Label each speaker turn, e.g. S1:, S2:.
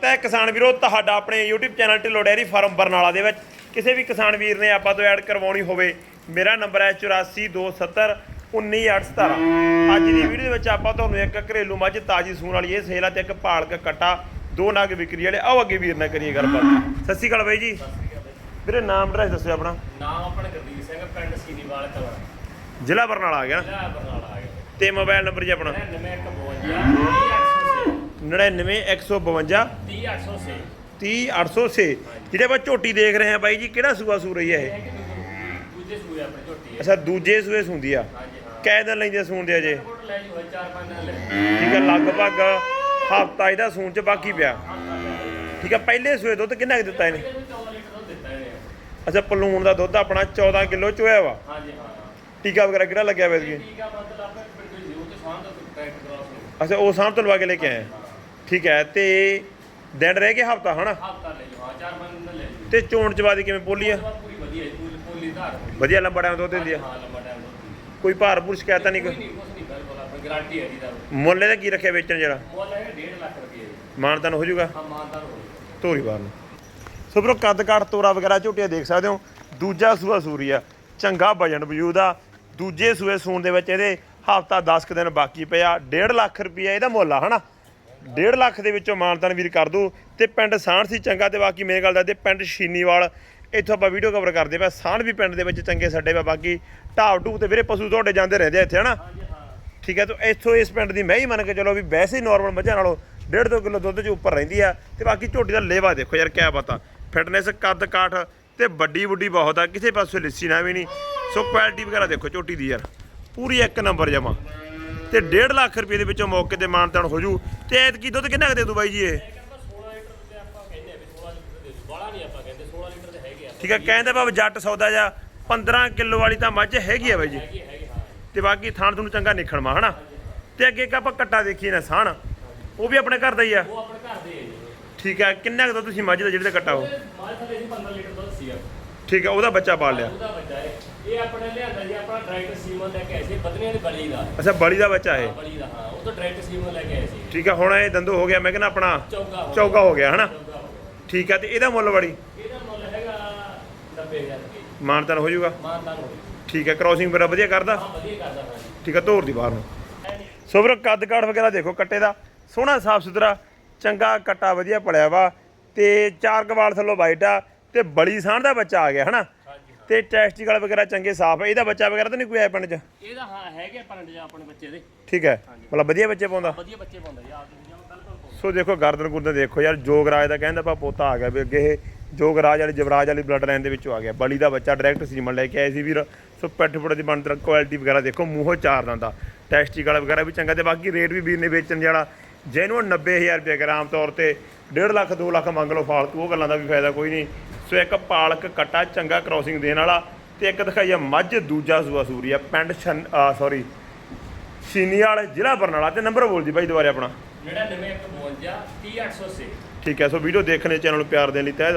S1: ਸਵਾਗਤ ਹੈ ਕਿਸਾਨ ਵੀਰੋ ਤੁਹਾਡਾ ਆਪਣੇ YouTube channel Dhillon dairy farm Barnala ਦੇ ਵਿੱਚ। ਕਿਸੇ ਵੀ ਕਿਸਾਨ ਵੀਰ ਨੇ ਆਪਾਂ ਤੋਂ ਐਡ ਕਰਵਾਉਣੀ ਹੋਵੇ ਮੇਰਾ ਨੰਬਰ ਹੈ 8427 19817 ਅੱਜ ਦੀ ਵੀਡੀਓ ਦੇ ਵਿੱਚ ਆਪਾਂ ਤੁਹਾਨੂੰ ਇੱਕ ਘਰੇਲੂ ਮੱਝ ਤਾਜੀ ਸੂਣ ਵਾਲੀ ਇਹ ਸੇਲ ਆ ਤੇ ਇੱਕ ਪਾਲਕ ਕੱਟਾ ਦੋ ਨਗ ਵਿਕਰੀ ਵਾਲੇ। ਆਓ ਅੱਗੇ ਵੀਰ ਨਾਲ ਕਰੀਏ ਗੱਲਬਾਤ। ਸਤਿ ਸ਼੍ਰੀ ਅਕਾਲ ਬਾਈ ਜੀ। ਵੀਰੇ ਨਾਮ ਐਡਰੈਸ ਦੱਸਿਓ ਆਪਣਾ।
S2: ਨਾਮ ਆਪਣਾ ਗੁਰਦੀਪ ਸਿੰਘ ਪਿੰਡ ਸੀਨੀਵਾਲ ਕਲਾ।
S1: ਜ਼ਿਲ੍ਹਾ ਬਰਨਾਲਾ ਆ ਗਿਆ
S2: ਜ਼ਿਲ੍ਹਾ ਬਰਨਾਲਾ ਆ ਗਿਆ।
S1: ਤੇ ਮੋਬਾਈਲ ਨੰਬਰ ਜੀ ਆਪਣਾ।
S2: 9152
S1: 99152
S2: 30806
S1: 30806 ਜਿਹੜੇ ਆਪਾਂ ਝੋਟੀ ਦੇਖ ਰਹੇ ਆ ਬਾਈ ਜੀ ਕਿਹੜਾ ਸੂਆ ਸੂ ਰਹੀ ਹੈ ਇਹ?
S2: ਦੂਜੇ ਸੂਏ ਆਪਣੇ ਝੋਟੀ ਹੈ
S1: ਅੱਛਾ ਦੂਜੇ ਸੂਏ ਸੁੰਦੀ ਆ।
S2: ਹਾਂਜੀ ਹਾਂ।
S1: ਕੈ ਦਿਨ ਲੈਂਦੇ ਸੂਣ ਦੇ ਅਜੇ ਠੀਕ ਹੈ ਲਗਭਗ ਹਫਤਾ ਇਹਦਾ ਸੂਣ ਚ ਬਾਕੀ ਪਿਆ। ਠੀਕ ਹੈ ਪਹਿਲੇ ਸੂਏ ਦੁੱਧ ਕਿੰਨਾ ਕੁ ਦਿੱਤਾ ਇਹਨੇ?
S2: ਇਹਨੂੰ 14 ਲੀਟਰ ਦੁੱਧ ਦਿੱਤਾ ਇਹਨੇ।
S1: ਅੱਛਾ ਪਲੂਣ ਦਾ ਦੁੱਧ ਆਪਣਾ 14 ਕਿਲੋ ਚੋਇਆ ਵਾ।
S2: ਹਾਂਜੀ ਹਾਂ।
S1: ਟੀਕਾ ਵਗੈਰਾ ਕਿਹੜਾ ਲੱਗਿਆ
S2: ਆ ਮਤਲਬ ਪਿੰਡ ਦੇ ਜ਼ਰੂਰ ਤੇ ਕਰਾਸ ਨੂੰ।
S1: ਅੱਛਾ ਉਹ ਸਾਹਮ ਤੋਂ ਲਵਾ ਕੇ ਲੈ ਕੇ ਆਏ ਆ। ਠੀਕ ਹੈ ਤੇ ਦਿਨ ਰਹਿ ਗਿਆ ਹਫਤਾ ਹਨਾ?
S2: ਹਫਤਾ ਲੈ ਜੂ ਹਾਂ ਚਾਰ ਪੰਜ ਦਿਨ ਲੈ ਜੂ
S1: ਤੇ ਚੋਣ ਚਵਾਦੀ ਕਿਵੇਂ ਪੋਲੀ ਆ?
S2: ਪੂਰੀ ਵਧੀਆ ਹੈ ਪੂਰੀ ਧਾਰ।
S1: ਵਧੀਆ ਲੰਬਾ ਟਾਈਮ ਦੁੱਧ ਦਿੰਦੀ ਆ?
S2: ਹਾਂ ਲੰਬਾ ਟਾਈਮ ਦੁੱਧ
S1: ਕੋਈ ਭਾਰ ਭੂਰ ਸ਼ਿਕਾਇਤ ਨਹੀਂ
S2: ਕੋਈ ਗਾਰੰਟੀ ਹੈ ਜੀ ਦਾ
S1: ਮੁੱਲ ਇਹਦਾ ਕੀ ਰੱਖਿਆ ਵੇਚਣ ਜਿਹੜਾ?
S2: ਮੁੱਲ ਹੈ 1.5 ਲੱਖ ਰੁਪਏ
S1: ਮਾਨਤਨ ਹੋ ਜਾਊਗਾ?
S2: ਹਾਂ ਮਾਨਦਾਰ ਹੋ
S1: ਧੋਰੀ ਬਾਰ ਨੂੰ। ਸੋ ਬਰੋ ਕੱਦ ਕਾਠ ਤੋਰਾ ਵਗੈਰਾ ਝੋਟੀਆਂ ਦੇਖ ਸਕਦੇ ਹੋ। ਦੂਜਾ ਸੂਆ ਸੂਰੀ ਆ ਚੰਗਾ ਵਜਨ ਵਜੂਦ ਆ। ਦੂਜੇ ਸੂਏ ਸੂਣ ਦੇ ਵਿੱਚ ਇਹਦੇ ਹਫਤਾ 10 ਕੁ ਦਿਨ ਬਾਕੀ ਪਿਆ 1.5 ਲੱਖ ਰੁਪਈਆ ਇਹਦਾ ਮੁੱਲ ਆ ਹਨਾ? 1.5 ਲੱਖ ਦੇ ਵਿੱਚੋਂ ਮਾਨਤਨ ਵੀਰ ਕਰ ਦੂ ਤੇ ਪਿੰਡ ਸਾਣ ਸੀ ਚੰਗਾ ਤੇ ਬਾਕੀ ਮੇਰੇ ਗੱਲ ਦਾ ਤੇ ਪਿੰਡ ਸ਼ੀਨੀਵਾਲ ਇੱਥੋਂ ਆਪਾਂ ਵੀਡੀਓ ਕਵਰ ਕਰਦੇ ਪਏ ਸਾਣ ਵੀ ਪਿੰਡ ਦੇ ਵਿੱਚ ਚੰਗੇ ਛੱਡੇ ਪਏ ਬਾਕੀ ਢਾਬ ਢੂਬ ਤੇ ਵੀਰੇ ਪਸ਼ੂ ਤੁਹਾਡੇ ਜਾਂਦੇ ਰਹਿੰਦੇ ਇੱਥੇ ਹਨਾ? ਠੀਕ ਹੈ ਤਾਂ ਇੱਥੋਂ ਇਸ ਪਿੰਡ ਦੀ ਮੈਂ ਹੀ ਮੰਨ ਕੇ ਚਲੋ ਵੀ ਵੈਸੇ ਹੀ ਨਾਰਮਲ ਮੱਝਾਂ ਨਾਲੋਂ 1.5 ਕਿਲੋ ਦੁੱਧ ਚ ਉੱਪਰ ਰਹਿੰਦੀ ਆ ਤੇ ਬਾਕੀ ਝੋਟੀ ਦਾ ਲੇਵਾ ਦੇਖੋ ਯਾਰ ਕਿਆ ਪਤਾ ਫਿਟਨੈਸ ਕੱਦ ਕਾਠ ਤੇ ਵੱਡੀ ਵੱਡੀ ਬਹੁਤ ਆ ਕਿਸੇ ਪਾਸੇ ਲਿੱਸੀ ਨਾ ਵੀ ਨਹੀਂ। ਸੋ ਕੁਆਲਿਟੀ ਵਗੈਰਾ ਦੇਖੋ ਝੋਟੀ ਦੀ ਯਾਰ। ਪੂਰੀ ਇੱਕ ਨੰਬਰ ਜਮਾ। ਤੇ 1.5 ਲੱਖ ਰੁਪਏ ਦੇ ਵਿੱਚੋਂ ਮੌਕੇ ਤੇ ਮਾਨਤਾਨ ਹੋ ਜੂ। ਤੇ ਐਤਕੀ ਦੁੱਧ ਕਿੰਨਾ ਕੁ ਦੇ ਦੂ ਬਾਈ ਜੀ ਇਹ?
S2: ਕਹਿੰਦਾ 16 ਲੀਟਰ ਤੇ ਆਪਾਂ ਕਹਿੰਦੇ ਆ ਵੀ 16 ਲੀਟਰ ਦੇ ਦਿਓ ਬਾਲਾ ਨਹੀਂ ਆਪਾਂ ਕਹਿੰਦੇ 16 ਲੀਟਰ ਦੇ ਹੈਗੇ ਆ
S1: ਠੀਕ ਹੈ ਕਹਿੰਦੇ ਬਾਬ ਜੱਟ ਸੌਦਾ ਜਾਂ 15 ਕਿਲੋ ਵਾਲੀ ਤਾਂ ਮੱਝ ਹੈਗੀ ਆ ਬਾਈ ਜੀ।
S2: ਹਾਂ
S1: ਤੇ ਬਾਕੀ ਥਾਣ ਤੁਹਾਨੂੰ ਚੰਗਾ ਨਿਖਣਵਾ ਹਨਾ? ਤੇ ਅੱਗੇ ਇੱਕ ਆਪਾਂ ਕੱਟਾ ਦੇਖੀਏ ਨਾ ਸਾਣ। ਉਹ ਵੀ ਆਪਣੇ ਘਰ ਦਾ ਹੀ ਆ।
S2: ਉਹ ਆਪਣੇ ਘਰ ਦੇ ਹੈ
S1: ਠੀਕ ਹੈ ਕਿੰਨਾ ਕੁ ਦੁੱਧ ਤੁਸੀਂ ਮੱਝ ਦਾ ਜਿਹੜੇ ਦਾ ਕੱਟਾ ਉਹ?
S2: ਮਾਲ ਥੱਲੇ ਸੀ 15 ਲੀਟਰ ਦੁੱਧ ਸੀਗਾ
S1: ਠੀਕ ਹੈ ਉਹਦਾ ਬੱਚਾ ਪਾਲ ਲਿਆ।
S2: ਉਹਦਾ ਬੱਚਾ ਹੈ। ਇਹ ਆਪਣੇ ਲਿਆਂਦਾ ਜੀ ਆਪਣਾ ਡਾਇਰੈਕਟ ਸੀਮਨ ਲੈ ਕੇ ਆਏ ਸੀ। ਬਦਨੀਆਂ ਦੀ ਬਲੀ ਦਾ।
S1: ਅੱਛਾ ਬੜੀ ਦਾ ਬੱਚਾ ਹੈ
S2: ਬਲੀ ਦਾ ਹਾਂ ਉਹ ਤੋਂ ਡਾਇਰੈਕਟ ਸੀਮਨ ਲੈ ਕੇ ਆਏ ਸੀ।
S1: ਠੀਕ ਹੈ ਹੁਣ ਇਹ ਦੰਦੋ ਹੋ ਗਿਆ ਮੈਂ ਕਹਿੰਦਾ ਆਪਣਾ
S2: ਚੌਗਾ ਹੋ
S1: ਚੌਗਾ ਹੋ ਗਿਆ ਹਨਾ। ਠੀਕ ਹੈ ਤੇ ਇਹਦਾ ਮੁੱਲ ਬੜੀ?
S2: ਇਹਦਾ ਮੁੱਲ ਹੈਗਾ 90000 ਰੁਪਏ।
S1: ਮਾਨਤਨ ਹੋ ਜਾਊਗਾ?
S2: ਮਾਨਦਾਨ ਹੋਵੇ
S1: ਠੀਕ ਹੈ ਕ੍ਰਾਸਿੰਗ ਵਗੈਰਾ ਵਧੀਆ ਕਰਦਾ?
S2: ਹਾਂ ਵਧੀਆ ਕਰਦਾ ਹਾਂ ਜੀ
S1: ਠੀਕ ਹੈ ਧੋਰ ਦੀ ਬਾਹਰ ਨੂੰ। ਸੋ ਵੀਰੋ ਕੱਦ ਕਾਠ ਵਗੈਰਾ ਦੇਖੋ ਕੱਟੇ ਦਾ। ਸੋਹਣਾ ਸਾਫ਼ ਸੁਥਰਾ ਚੰਗਾ ਕੱਟਾ ਵਧੀਆ ਪੜਿਆ ਵਾ। ਤੇ ਚਾਰ ਕਵਾਲ ਥੱਲੋਂ ਵਾਈਟ ਆ। ਤੇ ਬੜੀ ਸਾਂਢ ਦਾ ਬੱਚਾ ਆ ਗਿਆ ਹਨਾ? ਤੇ ਟੈਸਟੀਕਲ ਵਗੈਰਾ ਚੰਗੇ ਸਾਫ਼ ਹੈ ਇਹਦਾ ਬੱਚਾ ਵਗੈਰਾ ਤਾਂ ਨਹੀਂ ਕੋਈ ਆਇਆ ਪਿੰਡ 'ਚ?
S2: ਇਹਦਾ ਹਾਂ ਹੈਗੇ ਪਰੰਡ ਜਾਂ ਆਪਣੇ ਬੱਚੇ ਦੇ।
S1: ਠੀਕ ਹੈ। ਮਤਲਬ ਵਧੀਆ ਬੱਚੇ ਪਾਉਂਦਾ?
S2: ਵਧੀਆ ਬੱਚੇ ਪਾਉਂਦਾ ਪਾਉਂਦਾ।
S1: ਸੋ ਦੇਖੋ ਗਰਦਨ ਗੁਰਦਨ ਦੇਖੋ ਯਾਰ ਜੋਗਰਾਜ ਦਾ ਕਹਿੰਦਾ ਪਾ ਪੋਤਾ ਆ ਗਿਆ ਵੀ ਅੱਗੇ ਇਹ ਜੋਗਰਾਜ ਵਾਲੀ ਜਵਰਾਜ ਵਾਲੀ ਬਲੱਡ ਲਾਈਨ ਦੇ ਵਿੱਚੋਂ ਆ ਗਿਆ। ਬਲੀ ਦਾ ਬੱਚਾ ਡਾਇਰੈਕਟ ਸੀਮਨ ਲੈ ਕੇ ਆਏ ਸੀ ਵੀਰ। ਸੋ ਪੈਠ ਪੁੜ ਦੀ ਬਣਤਰ ਕੁਆਲਿਟੀ ਵਗੈਰਾ ਦੇਖੋ ਮੂੰਹੋਂ ਚਾਰ ਦੰਦਾ ਟੈਸਟੀਕਲ ਵਗੈਰਾ ਵੀ ਚੰਗਾ ਤੇ ਬਾਕੀ ਰੇਟ ਵੀ ਵੀਰ ਨੇ ਵੇਚਣ ਜਿਹੜਾ ਜੈਨੂਅਨ 90000 ਰੁਪਏ ਗ੍ਰਾਮ ਤੌਰ ਤੇ 1.5 ਲੱਖ 2 ਲੱਖ ਮੰਗ ਲਓ ਫਾਲਤੂ ਉਹ ਗੱਲਾਂ ਦਾ ਵੀ ਫਾਇਦਾ ਕੋਈ ਨਹੀਂ। ਸੋ ਇੱਕ ਪਾਲਕ ਕੱਟਾ ਚੰਗਾ ਕ੍ਰੋਸਿੰਗ ਦੇਣ ਵਾਲਾ ਤੇ ਇੱਕ ਦਿਖਾਈਆ ਮੱਝ ਦੂਜਾ ਸੂਆ ਸੂਰੀ ਆ ਪਿੰਡ ਸੌਰੀ ਸੀਨੀਵਾਲ ਜ਼ਿਲ੍ਹਾ ਬਰਨਾਲਾ ਤੇ ਨੰਬਰ ਬੋਲ ਦੀ ਬਾਈ ਦੁਬਾਰੇ ਆਪਣਾ।
S2: ਜਿਹੜਾ 952 30806
S1: ਠੀਕ ਹੈ ਸੋ ਵੀਡੀਓ ਦੇਖਣੇ ਚੈਨਲ ਨੂੰ ਪਿਆਰ ਦੇਣ ਲਈ ਤਹਿ